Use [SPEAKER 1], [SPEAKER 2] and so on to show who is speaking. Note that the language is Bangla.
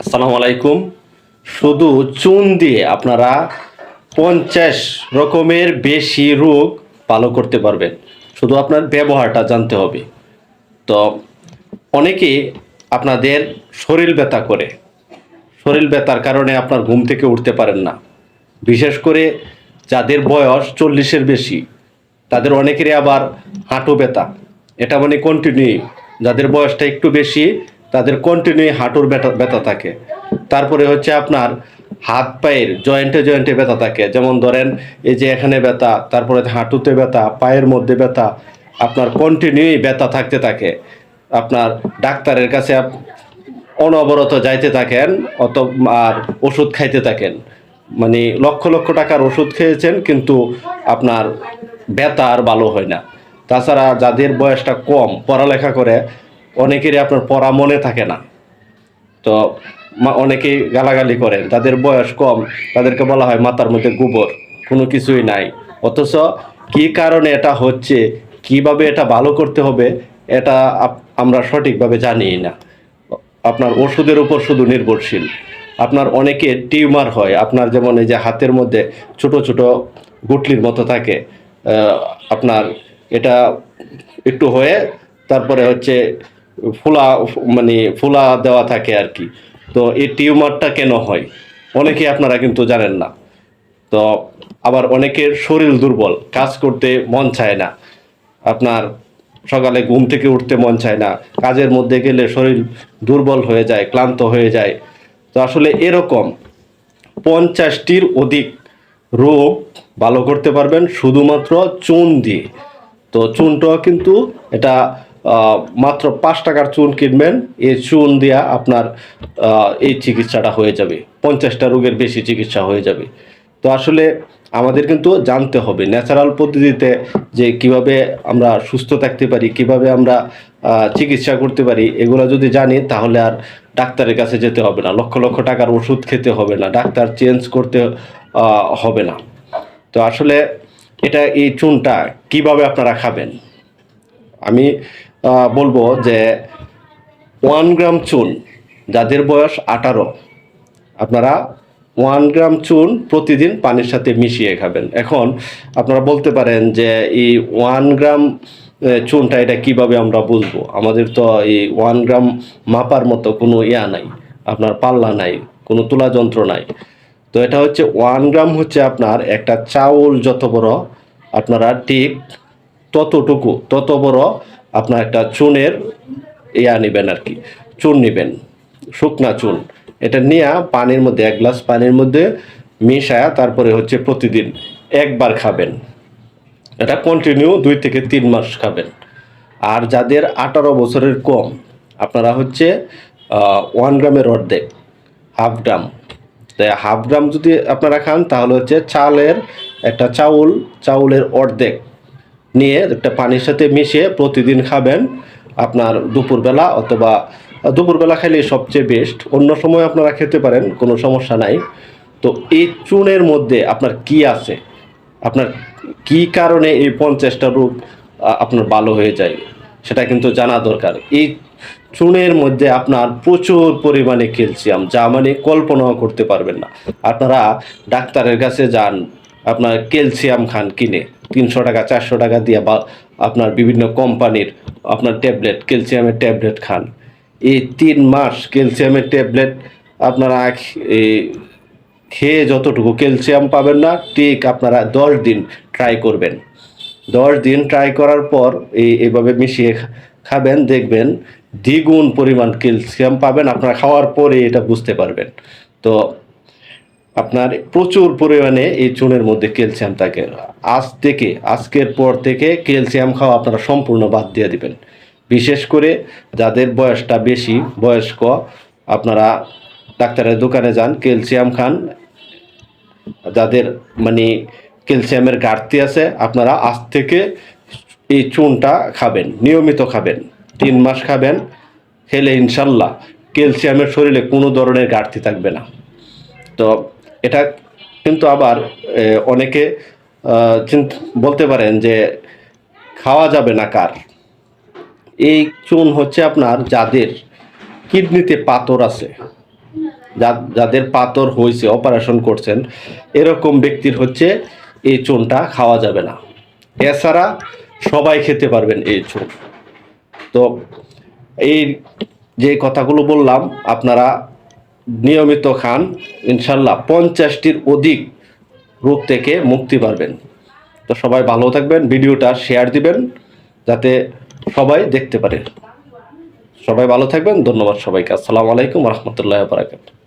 [SPEAKER 1] আসসালামু আলাইকুম। শুধু চুন দিয়ে আপনারা পঞ্চাশ রকমের বেশি রোগ ভালো করতে পারবেন। শুধু আপনার ব্যবহারটা জানতে হবে। তো অনেকে আপনাদের শরীর ব্যথা করে। শরীর ব্যথার কারণে আপনার ঘুম থেকে উঠতে পারেন না। বিশেষ করে যাদের বয়স চল্লিশের বেশি, তাদের অনেকেরই আবার হাঁটু ব্যথা। এটা মানে কন্টিনিউ যাদের বয়সটা একটু বেশি তাদের কন্টিনিউ হাঁটুর ব্যথা ব্যথা থাকে। তারপরে হচ্ছে আপনার হাত পায়ের জয়েন্টে জয়েন্টে ব্যথা থাকে। যেমন ধরেন, এই যে এখানে ব্যথা, তারপরে হাঁটুতে ব্যথা, পায়ের মধ্যে ব্যথা, আপনার কন্টিনিউই ব্যথা থাকতে থাকে। আপনার ডাক্তারের কাছে অনবরত যাইতে থাকেন অত আর ওষুধ খাইতে থাকেন। মানে লক্ষ লক্ষ টাকার ওষুধ খেয়েছেন, কিন্তু আপনার ব্যথা আর ভালো হয় না। তাছাড়া যাদের বয়সটা কম, পড়ালেখা করে অনেকেরই আপনার পড়া মনে থাকে না। তো মা- অনেকেই গালাগালি করেন তাদের বয়স কম, তাদেরকে বলা হয় মাথার মধ্যে গোবর, কোনো কিছুই নাই। অথচ কি কারণে এটা হচ্ছে, কীভাবে এটা ভালো করতে হবে, এটা আমরা সঠিকভাবে জানি না। আপনার ওষুধের উপর শুধু নির্ভরশীল। আপনার অনেকের টিউমার হয়, আপনার যেমন এই যে হাতের মধ্যে ছোট ছোট গুটলির মতো থাকে আপনার এটা একটু হয়ে, তারপরে হচ্ছে ফুলা মানে ফুলা দেওয়া থাকে আর কি। তো এই টিউমারটা কেন হয়? অনেকে আপনারা কিন্তু জানেন না। তো আবার অনেকের শরীর দুর্বল, কাজ করতে মন চায় না। আপনার সকালে ঘুম থেকে উঠতে মন চায় না। কাজের মধ্যে গেলে শরীর দুর্বল হয়ে যায়, ক্লান্ত হয়ে যায়। তো আসলে এরকম পঞ্চাশটির অধিক রোগ ভালো করতে পারবেন শুধুমাত্র চুন দিয়ে। তো চুনটাও কিন্তু এটা মাত্র পাঁচ টাকার চুন কিনবেন। এই চুন দিয়া আপনার এই চিকিৎসাটা হয়ে যাবে। পঞ্চাশটা রোগের বেশি চিকিৎসা হয়ে যাবে। তো আসলে আমাদের কিন্তু জানতে হবে ন্যাচারাল পদ্ধতিতে যে কীভাবে আমরা সুস্থ থাকতে পারি, কীভাবে আমরা চিকিৎসা করতে পারি, এগুলো যদি জানি তাহলে আর ডাক্তারের কাছে যেতে হবে না। লক্ষ লক্ষ টাকার ওষুধ খেতে হবে না, ডাক্তার চেঞ্জ করতে হবে না। তো আসলে এটা, এই চুনটা কীভাবে আপনারা খাবেন? আমি বলব যে ওয়ান গ্রাম চুন, যাদের বয়স আঠারো, আপনারা ওয়ান গ্রাম চুন প্রতিদিন পানির সাথে মিশিয়ে খাবেন। এখন আপনারা বলতে পারেন যে এই ওয়ান গ্রাম চুনটা এটা কীভাবে আমরা বুঝব? আমাদের তো এই ওয়ান গ্রাম মাপার মতো কোনো ইয়া নাই, আপনার পাল্লা নাই, কোনো তুলা যন্ত্র নাই। তো এটা হচ্ছে ওয়ান গ্রাম হচ্ছে আপনার একটা চাউল যত বড় আপনারা ঠিক ততটুকু, তত বড় আপনার একটা চুনের ইয়া নেবেন আর কি, চুন নেবেন, শুকনা চুন। এটা নিয়ে পানির মধ্যে, এক গ্লাস পানির মধ্যে মিশায়া তারপরে হচ্ছে প্রতিদিন একবার খাবেন। এটা কন্টিনিউ দুই থেকে তিন মাস খাবেন। আর যাদের আঠারো বছরের কম, আপনারা হচ্ছে ওয়ান গ্রামের অর্ধেক হাফ গ্রাম তো হাফ গ্রাম যদি আপনারা খান, তাহলে হচ্ছে চালের একটা চাউল, চাউলের অর্ধেক নিয়ে একটা পানির সাথে মিশিয়ে প্রতিদিন খাবেন আপনার দুপুরবেলা অথবা দুপুরবেলা খাইলে সবচেয়ে বেস্ট অন্য সময় আপনারা খেতে পারেন কোনো সমস্যা নাই। তো এই চুনের মধ্যে আপনার কি আছে? আপনার কি কারণে এই পঞ্চাশটা আ, আপনার ভালো হয়ে যায়? সেটা কিন্তু জানা দরকার। এই চুনের মধ্যে আপনার প্রচুর পরিমাণে ক্যালসিয়াম যা মানে কল্পনাও করতে পারবেন না। আপনারা ডাক্তারের কাছে যান আপনার ক্যালসিয়াম খান কিনে। তিনশো টাকা, চারশো টাকা দিয়ে বা আপনার বিভিন্ন কোম্পানির আপনার ট্যাবলেট, ক্যালসিয়ামের ট্যাবলেট খান। এই তিন মাস ক্যালসিয়ামের ট্যাবলেট আপনারা খেয়ে যতটুকু ক্যালসিয়াম পাবেন না, ঠিক আপনারা দশ দিন ট্রাই করবেন। দশ দিন ট্রাই করার পর এই, এভাবে মিশিয়ে খাবেন, দেখবেন দ্বিগুণ পরিমাণ ক্যালসিয়াম পাবেন, আপনারা খাওয়ার পরে এটা বুঝতে পারবেন। তো আপনার প্রচুর পরিমাণে এই চুনের মধ্যে ক্যালসিয়াম থাকে। আজ থেকে, আজকের পর থেকে ক্যালসিয়াম খাওয়া আপনারা সম্পূর্ণ বাদ দিয়ে দিবেন। বিশেষ করে যাদের বয়সটা বেশি, বয়স্ক, আপনারা ডাক্তারের দোকানে যান, ক্যালসিয়াম খান। যাদের মানে ক্যালসিয়ামের ঘাটতি আছে, আপনারা আজ থেকে এই চুনটা খাবেন, নিয়মিত খাবেন। তিন মাস খাবেন, খেলে ইনশাল্লাহ ক্যালসিয়ামের শরীরে কোনো ধরনের ঘাটতি থাকবে না। তো এটা কিন্তু আবার অনেকে বলতে পারেন যে খাওয়া যাবে না কার। এই চুন হচ্ছে আপনার যাদের কিডনিতে পাথর আছে যাদের পাথর হয়েছে অপারেশন করছেন, এরকম ব্যক্তির হচ্ছে এই চুনটা খাওয়া যাবে না। এছাড়া সবাই খেতে পারবেন এই চুন। তো এই যে কথাগুলো বললাম, আপনারা নিয়মিত খান, ইনশাল্লাহ পঞ্চাশটির অধিক রোগ থেকে মুক্তি পারবেন। তো সবাই ভালো থাকবেন, ভিডিওটা শেয়ার দিবেন, যাতে সবাই দেখতে পারে। সবাই ভালো থাকবেন, ধন্যবাদ সবাইকে। আসসালামু আলাইকুম রহমতুল্লাহ বারাকাতুহ।